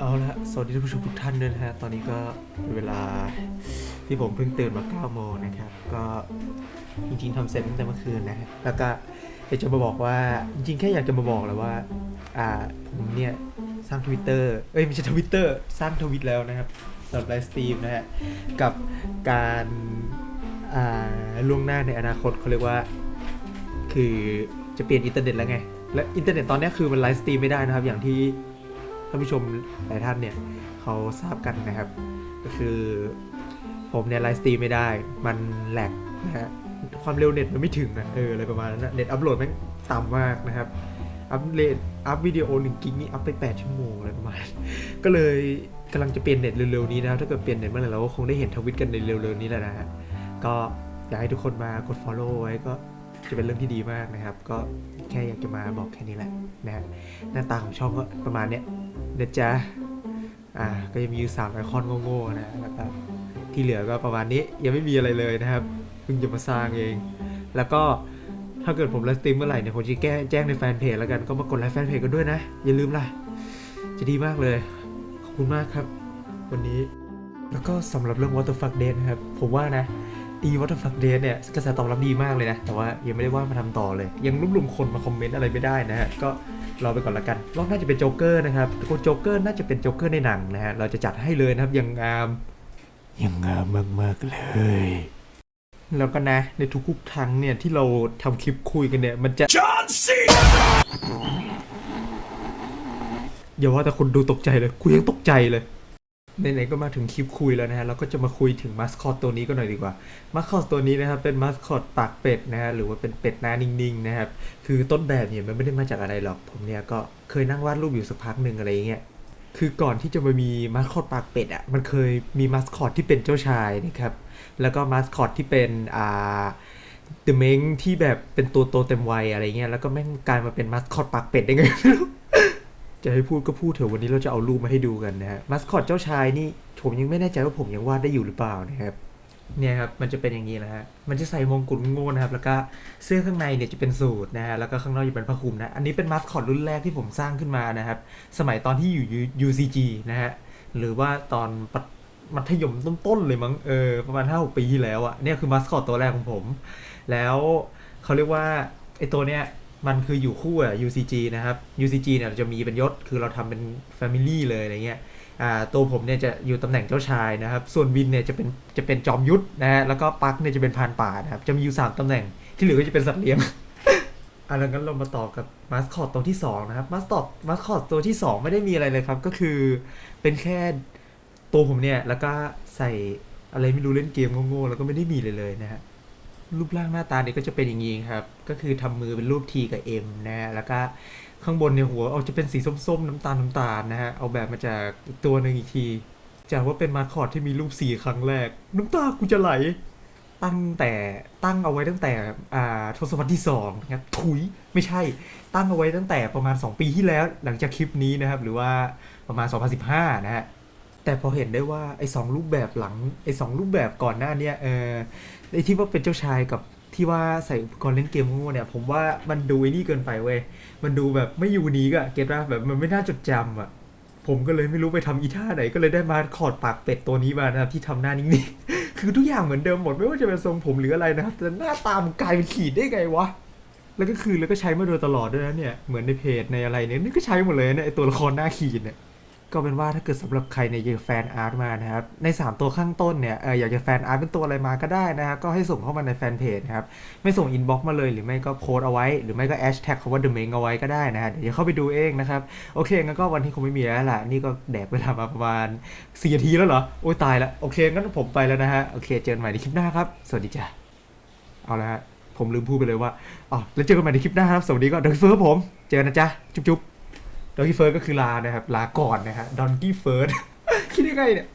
เอาละสวัสดีท่านผู้ชมทุกท่านด้วยนะฮะ ตอนนี้ก็เป็นเวลาที่ผมเพิ่งตื่นมา 9 โมงนะครับ ก็จริงๆทำเสร็จตั้งแต่เมื่อคืนนะฮะ แล้วก็อยากจะมาบอกว่า จริงๆ แค่อยากจะมาบอกเลยว่า อ่า ผมเนี่ย สร้างทวิตเตอร์เอ้ย ไม่ใช่ทวิตเตอร์ สร้างทวิตแล้วนะครับสำหรับไลฟ์สตรีมนะฮะ กับการอ่าล่วงหน้าในอนาคตเขาเรียกว่า คือจะเปลี่ยนอินเทอร์เน็ตแล้วไง และอินเทอร์เน็ตตอนนี้คือมันไลฟ์สตรีมไม่ได้นะครับ อย่างที่านผู้ชมหลายท่านเนี่ยเขาทราบกันนะครับ ก็คือผมเนี่ยไลฟ์สตรีมไม่ได้ มันแหลกนะฮะความเร็วเน็ตมันไม่ถึงนะเอออะไรประมาณนั้นนะเน็ตอัพโหลดแม่งต่ำมากนะครับอัพเลทอัพวิดีโอหนึ่งกิกนี่อัพไป 8 ชั่วโมงอะไรประมาณ ก็เลยกำลังจะเปลี่ยนเน็ตเร็วๆนี้นะครับ ถ้าเกิดเปลี่ยนเน็ตเมื่อไหร่เราก็คงได้เห็นทวิตกันในเร็วๆนี้แหละนะฮะก็อยากให้ทุกคนมากด follow ไว้ก็จะเป็นเรื่องที่ดีมากนะครับ ก็แค่อยากจะมาบอกแค่นี้แหละนะฮะหน้าตาของช่องก็ประมาณเนี้ย นะจ๊ะ อ่า ก็ยังมีอยู่สามไอคอนโง่ๆนะแล้วก็ที่เหลือก็ประมาณนี้ยังไม่มีอะไรเลยนะครับเพิ่งจะมาสร้างเอง แล้วก็ถ้าเกิดผมไลฟ์สตรีมเมื่อไหร่เนี่ยผมจะแก้แจ้งในแฟนเพจแล้วกันก็มากดไลค์แฟนเพจกันด้วยนะ อย่าลืมล่ะ จะดีมากเลย ขอบคุณมากครับ วันนี้ แล้วก็สำหรับเรื่อง What the fuck Day นะครับ ผมว่านะ อี What the fuck Day เนี่ยกระแสตอบรับดีมากเลยนะ แต่ว่ายังไม่ได้ว่ามาทำต่อเลย ยังรวบรวมคนมาคอมเมนต์อะไรไม่ได้นะฮะ ก็รอไปก่อนละกันรอบหน่าจะเป็นโจ๊กเกอร์นะครับคนโจ๊กเกอร์น่าจะเป็นโจ๊กเกอร์ในหนังนะฮะ เราจะจัดให้เลยนะครับยังงามยังงามมากๆเลย แล้วก็นะ ในทุกๆครั้งเนี่ยที่เราทำคลิปคุยกันเนี่ยมันจะอย่าว่าแต่คนดูตกใจเลยกูยังตกใจเลย ไหนๆก็มาถึงคลิปคุยแล้วนะฮะเราก็จะมาคุยถึงมาสคอตตัวนี้ก็หน่อยดีกว่ามาสคอตตัวนี้นะครับเป็นมาสคอตปากเป็ดนะฮะหรือว่าเป็นเป็ดหน้านิ่งๆนะครับคือต้นแบบเนี่ยมันไม่ได้มาจากอะไรหรอกผมเนี่ยก็เคยนั่งวาดรูปอยู่สักพักหนึ่งอะไรอย่างเงี้ยคือก่อนที่จะมามีมาสคอตปากเป็ดอะมันเคยมีมาสคอตที่เป็นเจ้าชายนะครับแล้วก็มาสคอตที่เป็นอ่าเดอะเม้งที่แบบเป็นตัวโตเต็มวัยอะไรเงี้ยแล้วก็แม่งกลายมาเป็นมาสคอตปากเป็ดได้ไงไม่รู้ จะให้พูดก็พูดเถอะวันนี้เราจะเอารูปมาให้ดูกันนะฮะมาสคอตเจ้าชายนี่ผมยังไม่แน่ใจว่าผมยังวาดได้อยู่หรือเปล่านะครับเนี่ยครับมันจะเป็นอย่างนี้นะฮะมันจะใส่มงกุฎโง่นะครับ แล้วก็เสื้อข้างในเนี่ยจะเป็นสูทนะฮะแล้วก็ข้างนอกจะเป็นผ้าคลุมนะอันนี้เป็นมาสคอตรุ่นแรกที่ผมสร้างขึ้นมานะครับ สมัยตอนที่อยู่ UCG นะฮะหรือว่าตอนปมัธยมต้นๆเลยมั้งเออประมาณห้าหกปีที่แล้วอะเนี่ยคือมาสคอตตัวแรกของผม แล้วเขาเรียกว่าไอตัวเนี้ย มันคืออยู่คู่อะ UCG นะครับ UCG เนี่ยจะมีเป็นยศ คือเราทำเป็น Family เลยอะไรเงี้ยตัวผมเนี่ยจะอยู่ตำแหน่งเจ้าชายนะครับ ส่วนวินเนี่ยจะเป็นจะเป็นจอมยุทธนะฮะ แล้วก็ปักเนี่ยจะเป็นพานป่านะครับ จะมีอยู่ 3ตำแหน่ง ที่เหลือก็จะเป็นสัตว์เลี้ยงอะแล้วงั้นเรามาต่อกับมาสคอตตัวที่2นะครับ มาสคอตมาสคอตตัวที่ 2 ไม่ได้มีอะไรเลยครับ ก็คือเป็นแค่ตัวผมเนี่ย แล้วก็ใส่อะไรไม่รู้เล่นเกมโง่ๆ แล้วก็ไม่ได้มีเลยเลยนะฮะ รูปร่างหน้าตาเนี่ยก็จะเป็นอย่างนี้ครับ ก็คือทำมือเป็นรูป T กับ M นะฮะแล้วก็ข้างบนเนี่ยหัวเอาจะเป็นสีส้มๆ น้ำตาลน้ำตาลนะฮะเอาแบบมาจากตัวหนึ่งอีกที จากว่าเป็นมาคอร์ดที่มีรูปสีครั้งแรก น้ำตากูจะไหล ตั้งแต่ตั้งเอาไว้ตั้งแต่อ่าทศวรรษที่สองนะครับถุยไม่ใช่ตั้งเอาไว้ตั้งแต่ประมาณ 2 ปีที่แล้วหลังจากคลิปนี้นะครับ หรือว่าประมาณ 2015 นะฮะ แต่พอเห็นได้ว่าไอ้สองรูปแบบหลังไอ้สองรูปแบบก่อนหน้าเนี้ยเออไอ้ที่ว่าเป็นเจ้าชายกับที่ว่าใส่อุปกรณ์เล่นเกมโง่เนี่ย ผมว่ามันดูไอ้นี่เกินไปเว้ยมันดูแบบไม่ยูนิคอะเก็ตป่ะแบบมันไม่น่าจดจำอะผมก็เลยไม่รู้ไปทำอีท่าไหนก็เลยได้มาคอดปากเป็ดตัวนี้มานะครับที่ทำหน้านิ่งๆ คือทุกอย่างเหมือนเดิมหมดไม่ว่าจะเป็นทรงผมหรืออะไรนะครับแต่หน้าตามันกลายเป็นขีดได้ไงวะแล้วก็คือแล้วก็ใช้มาโดยตลอดด้วยนะเนี่ยเหมือนในเพจในอะไรเนี่ยนี่ก็ใช้หมดเลยเนี่ยไอตัวละครหน้าขีดเนี่ย ก็เป็นว่าถ้าเกิดสำหรับใครเนี่ยอยากแฟนอาร์ตมานะครับใน 3 ตัวข้างต้นเนี่ยเอออยากจะแฟนอาร์ตเป็นตัวอะไรมาก็ได้นะครับก็ให้ส่งเข้ามาในแฟนเพจนะครับไม่ส่งอินบ็อกซ์มาเลยหรือไม่ก็โพสเอาไว้ หรือไม่ก็แอชแท็กคำว่า The m a i n เอาไว้ก็ได้นะฮะเดี๋ยวเข้าไปดูเองนะครับโอเคงั้นก็วันที่คงไม่มีแล้วล่ะนี่ก็แดกเวลามาประมาณ4นาทีแล้วเหรอโอ้ยตายละโอเคงั้นผมไปแล้วนะฮะโอเคเจอกันใหม่ในคลิปหน้าครับสวัสดีจ้ะเอาละฮะผมลืมพูดไปเลยว่าอ๋อแล้วเจอกันใหม่ในคลิปหน้าครับสวัสดีก็เดอะเฟิร์สผมเจอกันนะจ๊ะจุ๊บๆ ดอนกี้เฟิร์สก็คือลานะครับ ลาก่อนนะฮะดอนกี้เฟิร์สคิดยังไงเนี่ย